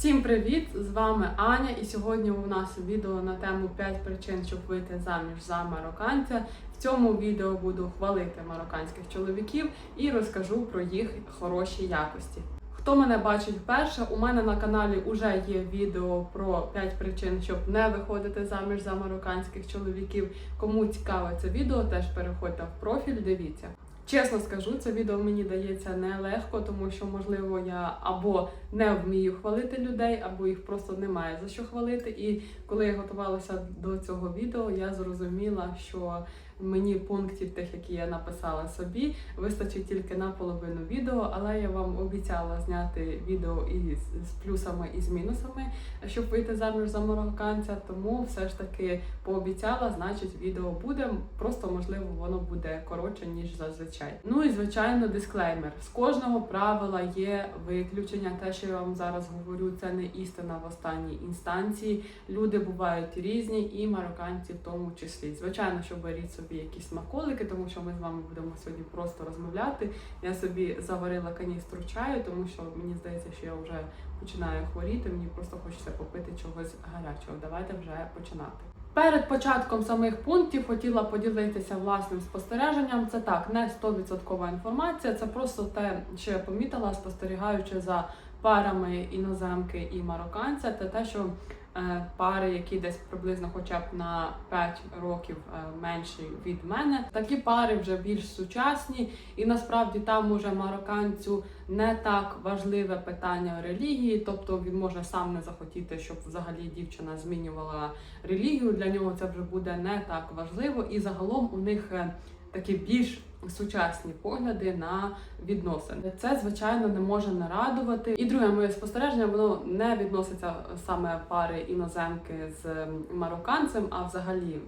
Всім привіт! З вами Аня, і сьогодні у нас відео на тему 5 причин, щоб вийти заміж за марокканця. В цьому відео буду хвалити марокканських чоловіків і розкажу про їх хороші якості. Хто мене бачить вперше, у мене на каналі вже є відео про 5 причин, щоб не виходити заміж за марокканських чоловіків. Кому цікаве це відео, теж переходьте в профіль, дивіться. Чесно скажу, це відео мені дається нелегко, тому що, можливо, я або не вмію хвалити людей, або їх просто немає за що хвалити. І коли я готувалася до цього відео, я зрозуміла, що мені пунктів тих, які я написала собі, вистачить тільки на половину відео, але я вам обіцяла зняти відео і з- з плюсами і з мінусами, щоб вийти заміж за марокканця. Тому все ж таки пообіцяла, значить, відео буде. Просто можливо воно буде коротше ніж зазвичай. Ну і звичайно, дисклеймер: з кожного правила є виключення. Те, що я вам зараз говорю, це не істина в останній інстанції. Люди бувають різні, і марокканці в тому числі. Звичайно, що беріть собі якісь смаколики, тому що ми з вами будемо сьогодні просто розмовляти. Я собі заварила каністру чаю, тому що мені здається, що я вже починаю хворіти. Мені просто хочеться попити чогось гарячого. Давайте вже починати. Перед початком самих пунктів хотіла поділитися власним спостереженням. Це так, не 100% інформація, це просто те, що я помітила, спостерігаючи за парами іноземки і марокканця, це те, що пари, які десь приблизно хоча б на 5 років е, менші від мене, такі пари вже більш сучасні, і насправді там уже марокканцю не так важливе питання релігії, тобто він може сам не захотіти, щоб взагалі дівчина змінювала релігію. Для нього це вже буде не так важливо, і загалом у них е, такі більш сучасні погляди на відносини. Це звичайно не може нарадувати. І друге моє спостереження, воно не відноситься саме пари іноземки з марокканцем, а взагалі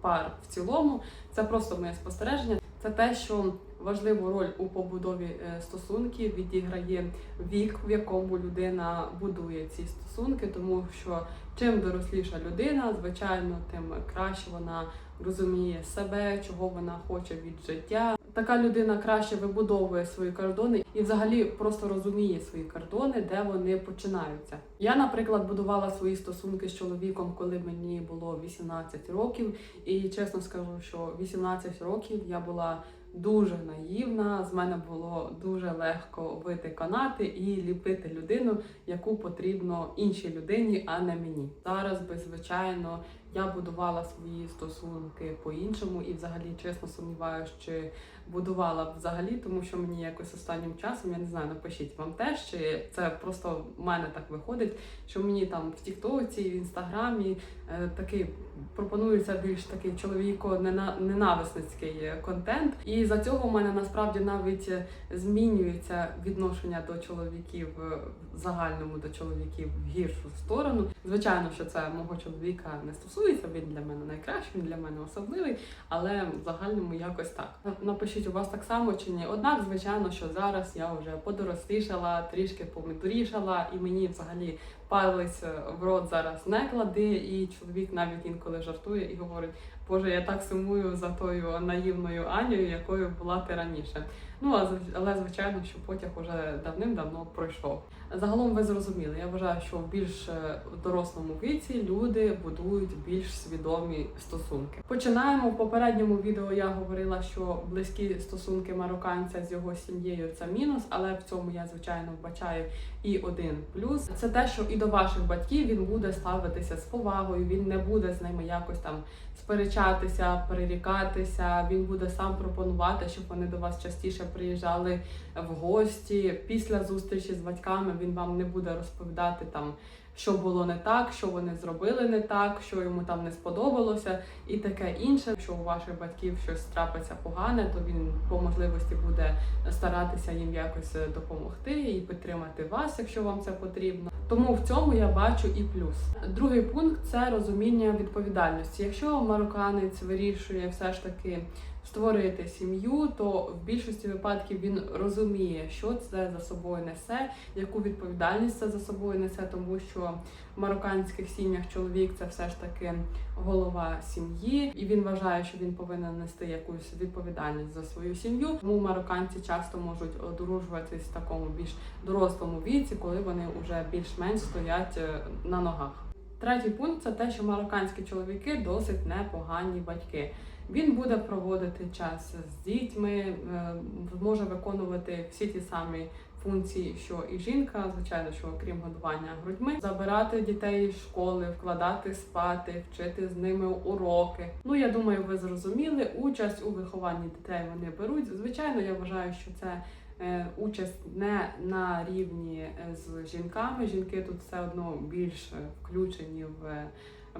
пар в цілому. Це просто моє спостереження. Це те, що важливу роль у побудові е, стосунків відіграє вік, в якому людина будує ці стосунки, тому що чим доросліша людина, звичайно, тим краще вона розуміє себе, чого вона хоче від життя. Така людина краще вибудовує свої кордони і взагалі просто розуміє свої кордони, де вони починаються. Я, наприклад, будувала свої стосунки з чоловіком, коли мені було 18 років, і чесно скажу, що 18 років я була дуже наївна. З мене було дуже легко виконати і ліпити людину, яку потрібно іншій людині, а не мені. Зараз би звичайно я будувала свої стосунки по-іншому і взагалі чесно сумніваюся, чи будувала б взагалі, тому що мені якось останнім часом, я не знаю, напишіть вам теж, чи це просто в мене так виходить, що мені там в Тіктоці, в Інстаграмі е, такий пропонується більш такий чоловіко ненависницький контент. І за цього в мене насправді навіть змінюється відношення до чоловіків е, в загальному до чоловіків в гіршу сторону. Звичайно, що це мого чоловіка не стосується. Він для мене найкращий, він для мене особливий, але в загальному якось так. Напишіть у вас так само чи ні. Однак, звичайно, що зараз я вже подорослішала, трішки помитурішала, і мені взагалі палець в рот зараз не клади. І чоловік навіть інколи жартує і говорить: Боже, я так сумую за тою наївною Анею, якою була ти раніше. Ну але звичайно, що потяг уже давним-давно пройшов. Загалом ви зрозуміли. Я вважаю, що в більш е, дорослому віці люди будують більш свідомі стосунки. Починаємо в попередньому відео. Я говорила, що близькі стосунки марокканця з його сім'єю це мінус, але в цьому я звичайно вбачаю і один плюс. Це те, що і до ваших батьків він буде ставитися з повагою, він не буде з ними якось там сперечатися, перерікатися. Він буде сам пропонувати, щоб вони до вас частіше приїжджали в гості. Після зустрічі з батьками він вам не буде розповідати там. Що було не так, що вони зробили не так, що йому там не сподобалося, і таке інше. Якщо у ваших батьків щось трапиться погане, то він по можливості буде старатися їм якось е, допомогти і підтримати вас, якщо вам це потрібно. Тому в цьому я бачу і плюс. Другий пункт це розуміння відповідальності. Якщо марокканець вирішує все ж таки створити сім'ю, то в більшості випадків він розуміє, що це за собою несе, яку відповідальність це за собою несе, тому що в марокканських сім'ях чоловік це все ж таки голова сім'ї, і він вважає, що він повинен нести якусь відповідальність за свою сім'ю. Тому марокканці часто можуть одружуватись в такому більш дорослому віці, коли вони вже більш-менш стоять е, на ногах. Третій пункт це те, що марокканські чоловіки досить непогані батьки. Він буде проводити час з дітьми, е, може виконувати всі ті самі функції, що і жінка, звичайно, що окрім годування грудьми, забирати дітей з школи, вкладати спати, вчити з ними уроки. Ну я думаю, ви зрозуміли. Участь у вихованні дітей вони беруть. Звичайно, я вважаю, що це. е, Участь не на рівні е, з жінками. Жінки тут все одно більш включені в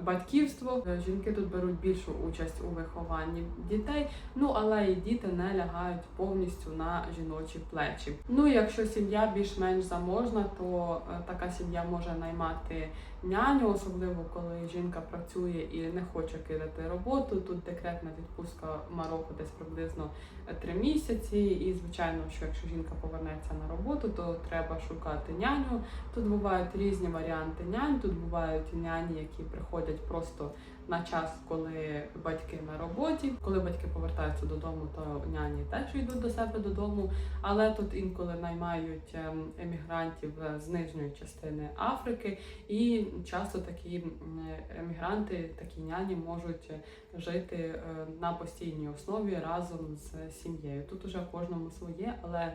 батьківство. Е, Жінки тут беруть більшу участь у вихованні дітей. Ну але і діти не лягають повністю на жіночі плечі. Ну якщо сім'я більш-менш заможна, то е, така сім'я може наймати няню, особливо коли жінка працює і не хоче кидати роботу. Тут декретна відпустка в Марокко десь приблизно е, три місяці. І звичайно, що якщо жінка повернеться на роботу, то треба шукати няню. Тут бувають різні варіанти нянь. Тут бувають няні, які приходять просто на час, коли батьки на роботі. Коли батьки повертаються додому, то няні теж йдуть до себе додому. Але тут інколи наймають ем, емігрантів з нижньої частини Африки, і часто такі емігранти, такі няні можуть жити е, на постійній основі разом з сім'єю. Тут уже кожному своє, але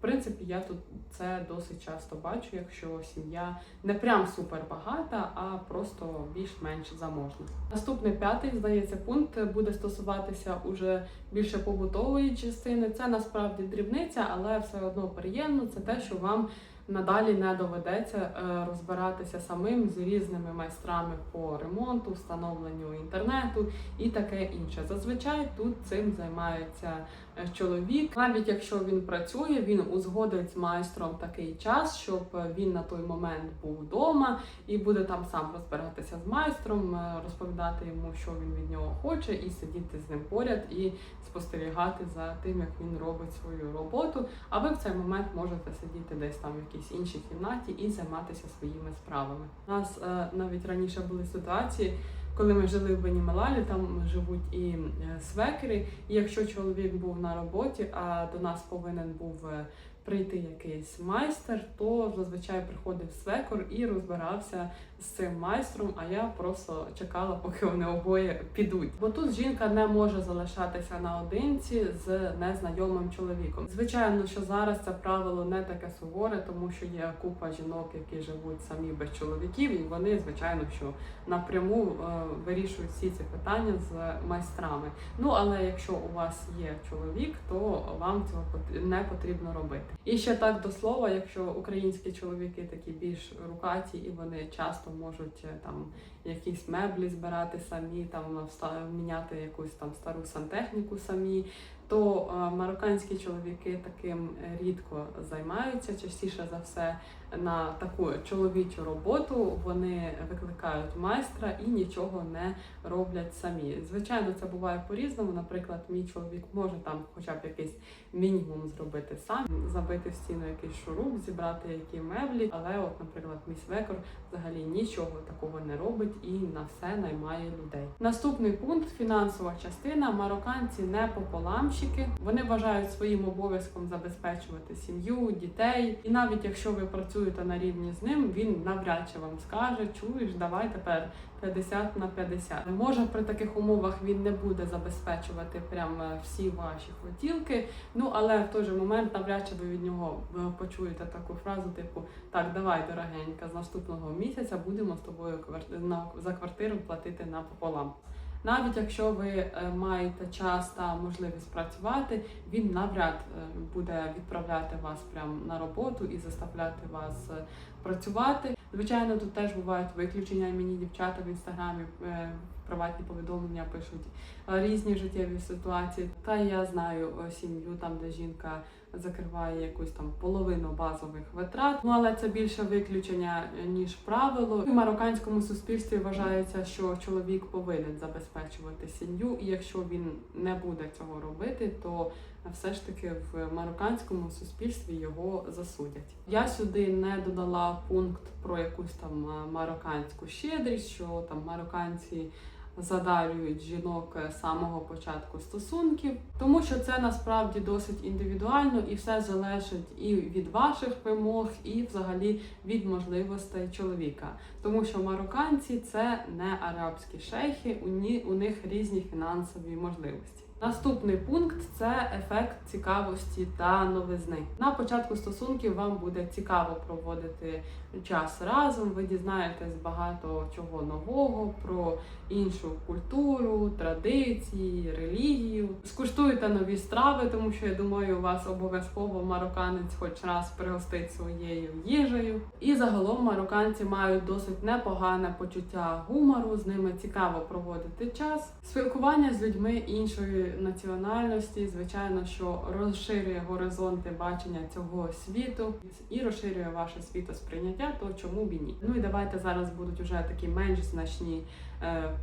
принципі я тут це досить часто бачу, якщо сім'я не прям супер багата, а просто більш-менш заможна. Наступний п'ятий, здається, пункт буде стосуватися уже більше побутової частини. Це насправді дрібниця, але все одно приємно. Це те, що вам надалі не доведеться е, розбиратися самим з різними майстрами по ремонту, встановленню інтернету і таке інше. Зазвичай тут цим займається е, чоловік. Навіть якщо він працює, він узгодить з майстром такий час, щоб він на той момент був вдома і буде там сам розбиратися з майстром, е, розповідати йому, що він від нього хоче, і сидіти з ним поряд і спостерігати за тим, як він робить свою роботу. А ви в цей момент можете сидіти десь там в якійсь іншій кімнаті і займатися своїми справами. У нас е, навіть раніше були ситуації. Коли ми жили в Бенімалалі, там живуть і е, свекери. І якщо чоловік був на роботі, а до нас повинен був е, прийти якийсь майстер, то зазвичай приходив свекор і розбирався з цим майстром. А я просто чекала, поки вони обоє підуть. Бо тут жінка не може залишатися наодинці з незнайомим чоловіком. Звичайно, що зараз це правило не таке суворе, тому що є купа жінок, які живуть самі без чоловіків, і вони, звичайно, що напряму е, вирішують всі ці питання з майстрами. Ну але якщо у вас є чоловік, то вам цього не потрібно робити. І ще так до слова, якщо українські чоловіки такі більш рукаті, і вони часто можуть е, там якісь меблі збирати самі, там міняти якусь там стару сантехніку самі. То е, марокканські чоловіки таким е, рідко займаються. Частіше за все на таку чоловічу роботу вони викликають майстра і нічого не роблять самі. Звичайно, це буває по-різному. Наприклад, мій чоловік може там, хоча б якийсь мінімум зробити сам, забити в стіну якийсь шуруп, зібрати які меблі. Але, от, наприклад, мій свекор взагалі нічого такого не робить і на все наймає людей. Наступний пункт фінансова частина. Марокканці не пополамщики. Вони вважають своїм обов'язком забезпечувати сім'ю, дітей. І навіть якщо ви працюєте на рівні з ним, він навряд чи вам скаже, чуєш, давай тепер 50 на 50. Може при таких умовах він не буде забезпечувати прям е, всі ваші хотілки. Ну але в той же момент навряд чи ви від нього е, почуєте таку фразу, типу так, давай, дорогенька, з наступного місяця будемо з тобою кварти- за квартиру платити напополам. Навіть якщо ви е, маєте час та можливість працювати, він навряд е, буде відправляти вас прямо на роботу і заставляти вас е, працювати. Звичайно, тут теж бувають виключення. Мені дівчата в інстаграмі приватні повідомлення пишуть різні життєві ситуації. Та я знаю сім'ю там, де жінка закриває якусь там половину базових витрат. Ну але це більше виключення е, ніж правило. В марокканському суспільстві вважається, що чоловік повинен забезпечувати сім'ю, і якщо він не буде цього робити, то все ж таки в марокканському суспільстві його засудять. Я сюди не додала пункт про якусь там е, марокканську щедрість, що там марокканці задарюють жінок е, з самого початку стосунків, тому що це насправді досить індивідуально і все залежить і від ваших вимог, і взагалі від можливостей чоловіка. Тому що марокканці це не арабські шейхи, у, них різні фінансові можливості. Наступний пункт це ефект цікавості та новизни. На початку стосунків вам буде цікаво проводити час разом. Ви дізнаєтесь багато чого нового про іншу культуру, традиції, релігію. Скуштуєте нові страви, тому що я думаю, вас обов'язково марокканець хоч раз пригостить своєю їжею. Загалом марокканці мають досить непогане почуття гумору. З ними цікаво проводити час. Спілкування з людьми іншої національності, звичайно, що розширює горизонти бачення цього світу і розширює ваше світосприйняття, то чому б і ні? Ну і давайте зараз будуть уже такі менш значні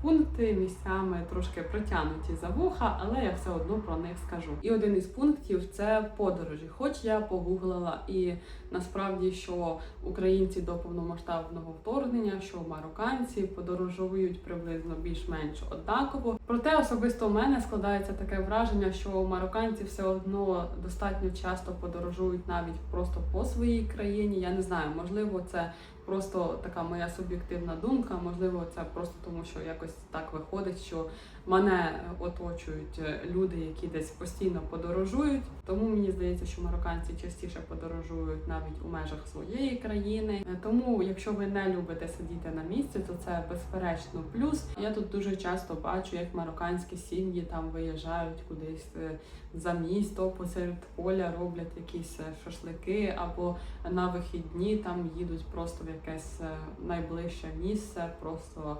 пункти місцями трошки протягнуті за вуха, але я все одно про них скажу. І один із пунктів це подорожі. Хоч я погуглила і насправді, що українці до повномасштабного вторгнення, що марокканці подорожують приблизно більш-менш однаково. Проте особисто у мене складається таке враження, що марокканці все одно достатньо часто подорожують навіть просто по своїй країні. Я не знаю, можливо, це просто така моя суб'єктивна думка. Можливо, це просто тому, що якось так виходить, що мене оточують е, люди, які десь постійно подорожують. Тому мені здається, що марокканці частіше подорожують навіть у межах своєї країни. Е, Тому, якщо ви не любите сидіти на місці, то це безперечно плюс. Я тут дуже часто бачу, як марокканські сім'ї там виїжджають кудись е, за місто, посеред поля роблять якісь шашлики, або на вихідні там їдуть просто в якесь найближче місце, просто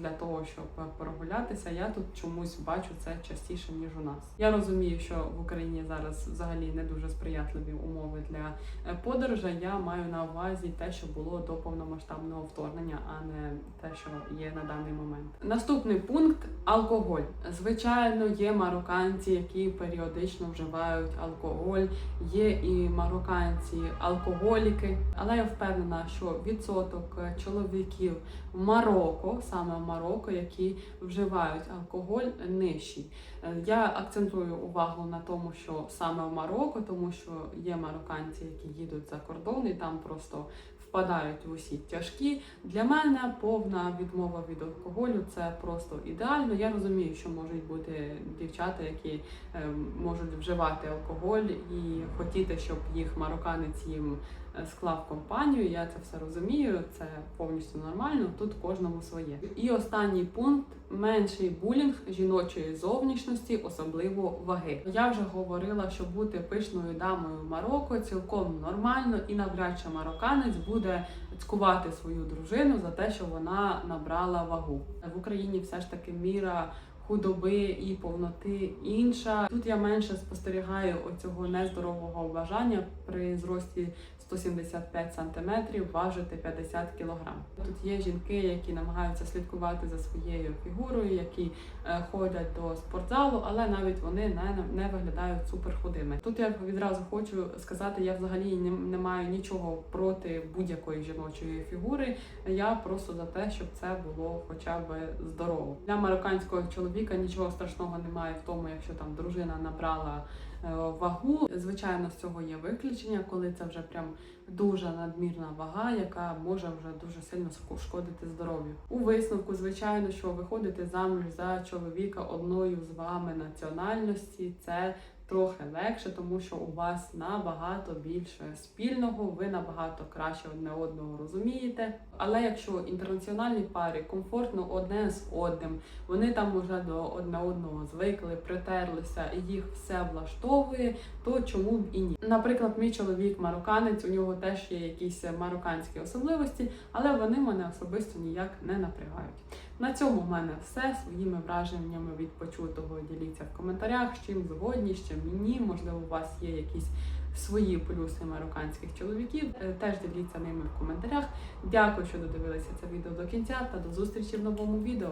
для того, щоб прогулятися. Я тут чомусь бачу це частіше ніж у нас. Я розумію, що в Україні зараз взагалі не дуже сприятливі умови для е, подорожей. Я маю на увазі те, що було до повномасштабного вторгнення, а не те, що є на даний момент. Наступний пункт алкоголь. Звичайно, є марокканці, які періодично вживають алкоголь. Є і марокканці алкоголіки, але я впевнена, що відсоток е, чоловіків в Марокко, саме в Марокко, які вживають алкоголь, нижчий. Е, Я акцентую увагу на тому, що саме в Марокко, тому що є марокканці, які їдуть за кордон і там просто впадають в усі тяжкі. Для мене повна відмова від алкоголю це просто ідеально. Я розумію, що можуть бути дівчата, які е, можуть вживати алкоголь і хотіти, щоб їх марокканець їм склав компанію. Я це все розумію, це повністю нормально. Тут кожному своє. І останній пункт менший булінг жіночої зовнішності, особливо ваги. Я вже говорила, що бути пишною дамою в Марокко цілком нормально, і навряд чи марокканець буде цькувати свою дружину за те, що вона набрала вагу. В Україні все ж таки міра. Худоби і повноти інша. Тут я менше спостерігаю оцього нездорового бажання при зрості 175 сантиметрів важити 50 кілограм. Тут є жінки, які намагаються слідкувати за своєю фігурою, які е, ходять до спортзалу, але навіть вони не, не виглядають суперхудими. Тут я відразу хочу сказати, я взагалі не, не маю нічого проти будь-якої жіночої фігури. Я просто за те, щоб це було хоча б здорово. Для марокканського чоловіка нічого страшного немає в тому, якщо там дружина набрала вагу. Звичайно, з цього є виключення, коли це вже прям дуже надмірна вага, яка може вже дуже сильно шкодити здоров'ю. У висновку, звичайно, що виходити заміж за чоловіка одною з вами національності це. Трохи легше, тому що у вас набагато більше спільного, ви набагато краще одне одного розумієте. Але якщо інтернаціональні пари комфортно одне з одним, вони там вже до одне одного звикли, притерлися і їх все влаштовує, то чому б і ні? Наприклад, мій чоловік марокканець, у нього теж є якісь марокканські особливості, але вони мене особисто ніяк не напрягають. На цьому в мене все. Своїми враженнями від почутого діліться в коментарях, з чим згодні, з чим ні. Можливо, у вас є якісь свої плюси марокканських чоловіків. Е, Теж діліться ними в коментарях. Дякую, що додивилися це відео до кінця та до зустрічі в новому відео.